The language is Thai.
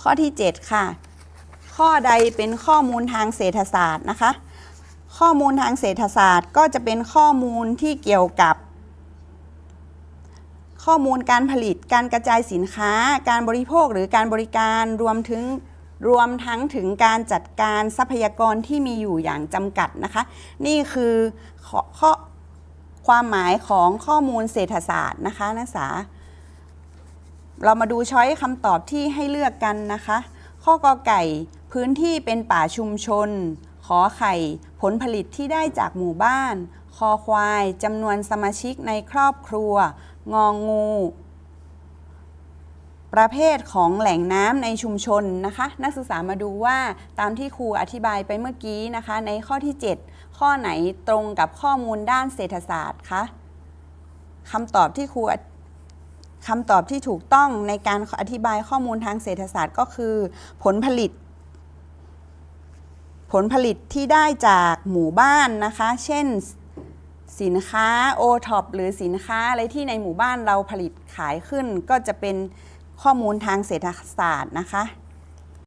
ข้อที่ 7 ค่ะ ข้อใดเป็นข้อมูลทางเศรษฐศาสตร์นะคะ ข้อมูลทางเศรษฐศาสตร์ก็จะเป็นข้อมูลที่เกี่ยวกับ ข้อมูลการผลิตการกระจายสินค้า การบริโภคหรือการบริการรวมถึงรวมทั้งถึงการจัดการทรัพยากรที่มีอยู่อย่างจำกัดนะคะ นี่คือข้อข้อความหมายของข้อมูลเศรษฐศาสตร์นะคะนักศึกษา เรามาดูช้อยคำตอบที่ให้เลือกกันนะคะ ข้อกอไก่ พื้นที่เป็นป่าชุมชน ขอไข่ ผลผลิตที่ได้จากหมู่บ้าน คอควายจำนวนสมาชิกในครอบครัว งองงู ประเภทของแหล่งน้ำในชุมชนนะคะ นักศึกษามาดูว่าตามที่ครูอธิบายไปเมื่อกี้นะคะ ในข้อที่ 7 ข้อไหนตรงกับข้อมูลด้านเศรษฐศาสตร์คะคำตอบที่ครู คำตอบที่ถูกต้องในการอธิบายข้อมูลทางเศรษฐศาสตร์ก็คือ ผลผลิต ผลผลิตที่ได้จากหมู่บ้านนะคะ เช่นสินค้าโอท็อปหรือสินค้าอะไรที่ในหมู่บ้านเราผลิตขายขึ้น ก็จะเป็นข้อมูลทางเศรษฐศาสตร์นะคะ